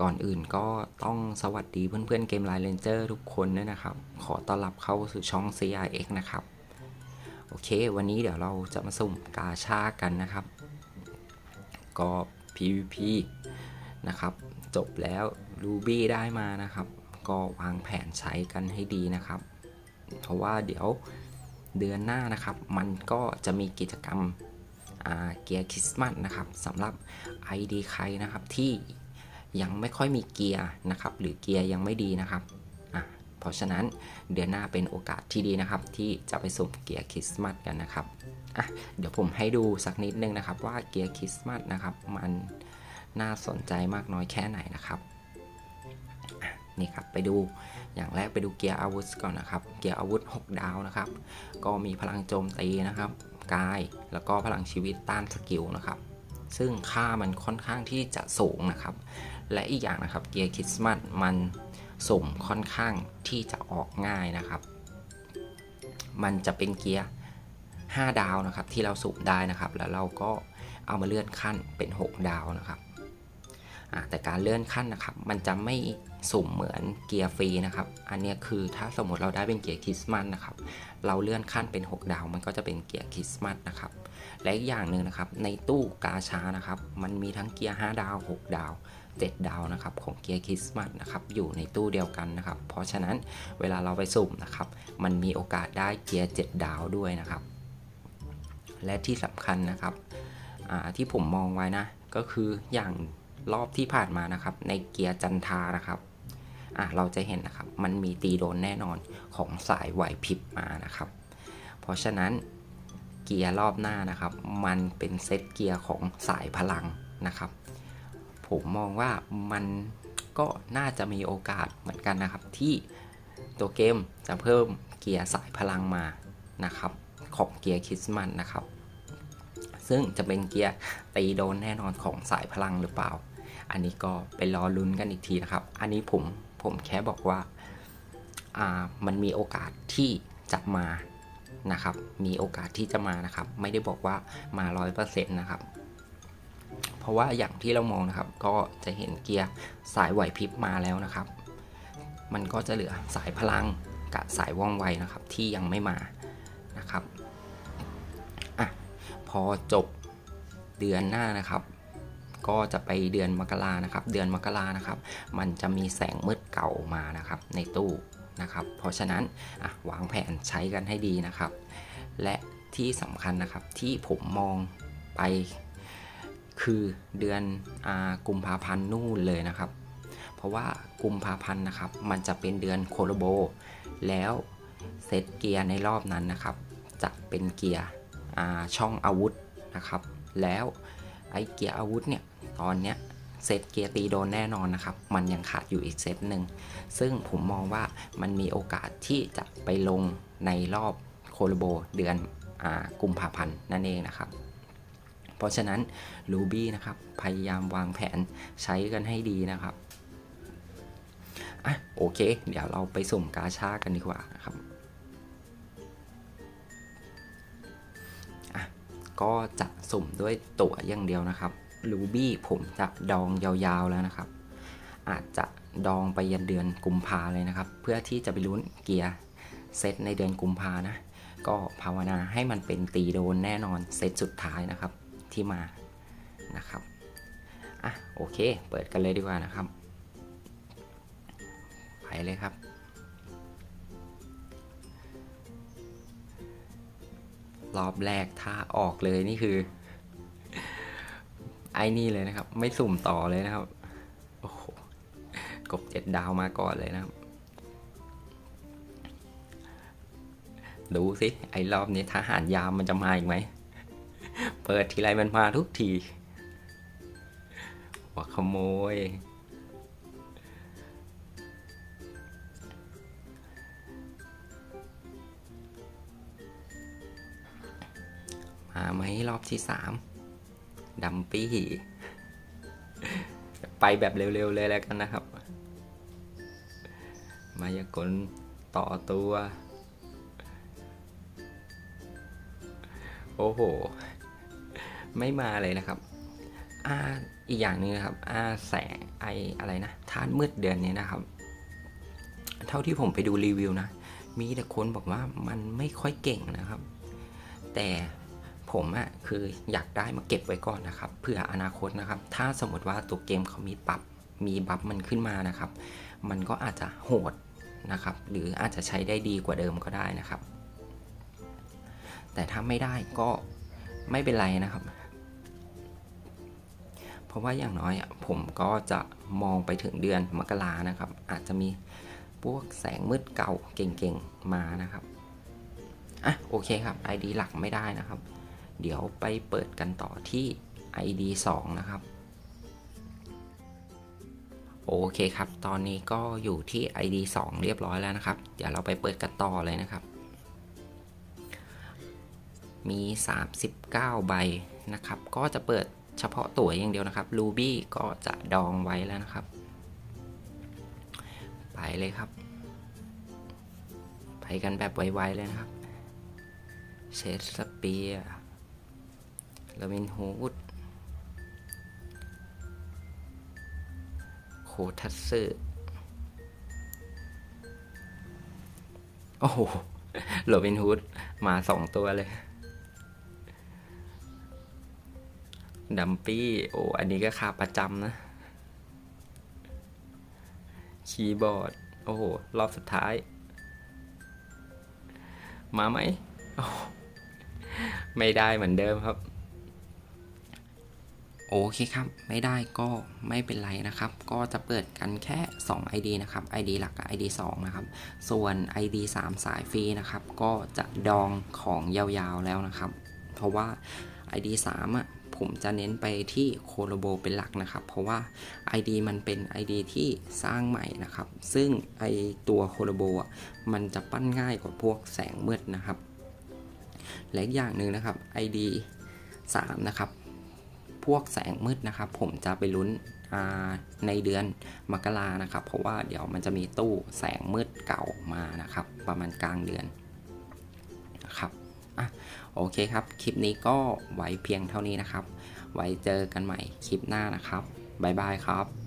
ก่อนอื่นก็ต้องสวัสดีเพื่อนๆเกมไลน์เลนเจอร์ทุกคนด้วยนะครับ ขอต้อนรับเข้าสู่ช่อง CRX นะครับ โอเค วันนี้เดี๋ยวเราจะมาสุ่มกาชากันนะครับ ก็ PVP นะครับ จบแล้ว Ruby ได้มานะครับ ก็วางแผนใช้กันให้ดีนะครับ เพราะว่าเดี๋ยวเดือนหน้านะครับ มันก็จะมีกิจกรรมเกียร์คริสต์มาสนะครับสำหรับ ID ใครนะครับที่ ยังไม่ค่อยมีเกียร์นะครับ หรือเกียร์ยังไม่ดีนะครับอะเพราะฉะนั้นเดือนหน้าเป็นโอกาสที่ดีนะครับ ที่จะไปสุ่มเกียร์คริสต์มาสกันนะครับอะเดี๋ยวผมให้ดูสักนิดนึงนะครับ ว่าเกียร์คริสต์มาสนะครับ มันน่าสนใจมากน้อยแค่ไหนนะครับนี่ครับไปดูอย่างแรกไปดูเกียร์อาวุธก่อนนะครับ เกียร์อาวุธ 6 ดาวนะครับ ก็มีพลังโจมตีนะครับ กายแล้วก็พลังชีวิตต้านสกิลนะครับ ซึ่งค่ามันค่อนข้างที่จะสูงนะครับ และอีกอย่างนะครับเกียร์คริสต์มาสมันสุ่มค่อนข้างที่จะออกง่ายนะครับ มันจะเป็นเกียร์ 5 ดาวนะครับที่เราสุ่มได้นะครับ แล้วเราก็เอามาเลื่อนขั้นเป็น 6 ดาวนะครับ แต่การเลื่อนขั้นนะครับมันจะไม่สุ่มเหมือนเกียร์ฟรีนะครับ อันนี้คือถ้าสมมติเราได้เป็นเกียร์คริสต์มาสนะครับ เราเลื่อนขั้นเป็น 6 ดาวมันก็จะเป็นเกียร์คริสต์มาสนะครับ และอีกอย่างหนึ่งนะครับ ในตู้กาชานะครับ มันมีทั้งเกียร์5ดาว 6 ดาว 7 ดาวนะครับของเกียร์คริสต์มาสนะครับอยู่ในตู้เดียวกันนะครับ เพราะฉะนั้นเวลาเราไปสุ่มนะครับ มันมีโอกาสได้เกียร์ 7 ดาวด้วยนะครับ และที่สำคัญนะครับที่ผมมองไว้นะก็คืออย่าง รอบที่ผ่านมานะครับ ในเกียร์จันทานะครับอะเราจะเห็นนะครับ มันมีตีโดนแน่นอนของสายไหวพริบมานะครับ เพราะฉะนั้นเกียร์รอบหน้านะครับ มันเป็นเซตเกียร์ของสายพลังนะครับ ผมมองว่ามันก็น่าจะมีโอกาสเหมือนกันนะครับ ที่ตัวเกมจะเพิ่มเกียร์สายพลังมานะครับ ของเกียร์คริสต์มาสนะครับ ซึ่งจะเป็นเกียร์ตีโดนแน่นอนของสายพลังหรือเปล่า อันนี้ก็ไปรอลุ้นกันอีกทีนะครับ อันนี้ผมผมแค่บอกว่าอ่ามันมีโอกาสที่จะมานะครับ มีโอกาสที่จะมานะครับ ไม่ได้บอกว่ามา100%นะครับ เพราะว่าอย่างที่เรามองนะครับ ก็จะเห็นเกียร์สายไหวพริบมาแล้วนะครับ มันก็จะเหลือสายพลังกับสายว่องไวนะครับ ที่ยังไม่มานะครับอะพอจบเดือนหน้านะครับ ก็จะไปเดือนมกรานะครับ เดือนมกรานะครับ มันจะมีแสงมืดเก่ามานะครับ ในตู้นะครับ เพราะฉะนั้นวางแผนใช้กันให้ดีนะครับ และที่สำคัญนะครับที่ผมมองไปคือเดือนกุมภาพันธ์นู่นเลยนะครับ เพราะว่ากุมภาพันธ์นะครับ มันจะเป็นเดือนโคโลโบ แล้วเซตเกียร์ในรอบนั้นนะครับ จะเป็นเกียร์ช่องอาวุธนะครับ แล้วไอเกียร์อาวุธเนี่ย ตอนเนี้ยเซตเกียร์ตีโดนแน่นอนนะครับ มันยังขาดอยู่อีกเซตหนึ่ง ซึ่งผมมองว่ามันมีโอกาสที่จะไปลงในรอบโคโลโบเดือนอกุมภาพันธ์นั่นเองนะครับ เพราะฉะนั้น Ruby นะครับ พยายามวางแผนใช้กันให้ดีนะครับอะโอเค เดี๋ยวเราไปสุ่มกาชากันดีกว่านะครับอะก็จะสุ่มด้วยตั๋วอย่างเดียวนะครับ Ruby ผมจะดองยาวๆแล้วนะครับ อาจจะดองไปยันเดือนกุมภาเลยนะครับ เพื่อที่จะไปลุ้นเกียร์เซตในเดือนกุมภานะ ก็ภาวนาให้มันเป็นตีโดนแน่นอนเซตสุดท้ายนะครับที่มานะครับอะโอเค เปิดกันเลยดีกว่านะครับไปเลยครับรอบแรกถ้าออกเลยนี่คือ ไอ้นี่เลยนะครับ ไม่สุ่มต่อเลยนะครับโอ้โหกบเจ็ดดาวมาก่อนเลยนะครับ ดูสิไอ้รอบนี้ทหารยามมันจะมาอีกไหม เปิดทีไรมันมาทุกทีว่าขโมยมาไหมรอบที่สาม ดัมปี้ ไปแบบเร็วๆเลยแล้วกันนะครับ มายากลต่อตัว โอ้โห ไม่มาเลยนะครับอาอีกอย่างนึงนะครับอาแสงไออะไรนะทานมืดเดือนนี้นะครับ เท่าที่ผมไปดูรีวิวนะ มีแต่คนบอกว่ามันไม่ค่อยเก่งนะครับ แต่ ผมอะคืออยากได้มาเก็บไว้ก่อนนะครับเผื่ออนาคตนะครับ ถ้าสมมติว่าตัวเกมเขามีปรับมีบัฟมันขึ้นมานะครับ มันก็อาจจะโหดนะครับ หรืออาจจะใช้ได้ดีกว่าเดิมก็ได้นะครับ แต่ถ้าไม่ได้ก็ไม่เป็นไรนะครับ เพราะว่าอย่างน้อยผมก็จะมองไปถึงเดือนมกรานะครับ อาจจะมีพวกแสงมืดเก่าเก่งๆมานะครับอะโอเคครับ ID หลักไม่ได้นะครับ เดี๋ยวไปเปิดกันต่อที่ ID 2 นะครับ โอเคครับ ตอนนี้ก็อยู่ที่ ID 2 เรียบร้อยแล้วนะครับ เดี๋ยวเราไปเปิดกันต่อเลยนะครับ มี 39 ใบนะครับ ก็จะเปิดเฉพาะตั๋วอย่างเดียวนะครับ Ruby ก็จะดองไว้แล้วนะครับ ไปเลยครับ ไปกันแบบไวๆเลยนะครับเชสสเปียร์ ลาวินฮูดโคทัสซึโอ้โหโรบินฮูดมาสองตัวเลยดัมปี้โอ้อันนี้ก็ขาประจำนะ คีย์บอร์ด โอ้โห รอบสุดท้าย มาไหม ไม่ได้เหมือนเดิมครับ โอเคครับ ไม่ได้ก็ไม่เป็นไรนะครับ ก็จะเปิดกันแค่ 2 ID นะครับ ID หลักกับ ID 2 นะครับ ส่วน ID 3 สายฟรีนะครับ ก็จะดองของยาวๆแล้วนะครับ เพราะว่า ID 3อะผมจะเน้นไปที่โคโลโบเป็นหลักนะครับ เพราะว่า ID มันเป็น ID ที่สร้างใหม่นะครับ ซึ่งไอตัวโคโลโบอะมันจะปั้นง่ายกว่าพวกแสงมืดนะครับ และอย่างหนึ่งนะครับ ID 3 นะครับ พวกแสงมืดนะครับ ผมจะไปลุ้นในเดือนมกรานะครับ เพราะว่าเดี๋ยวมันจะมีตู้แสงมืดเก่ามานะครับ ประมาณกลางเดือนนะครับอะโอเคครับ คลิปนี้ก็ไว้เพียงเท่านี้นะครับ ไว้เจอกันใหม่คลิปหน้านะครับ บ๊ายบายครับ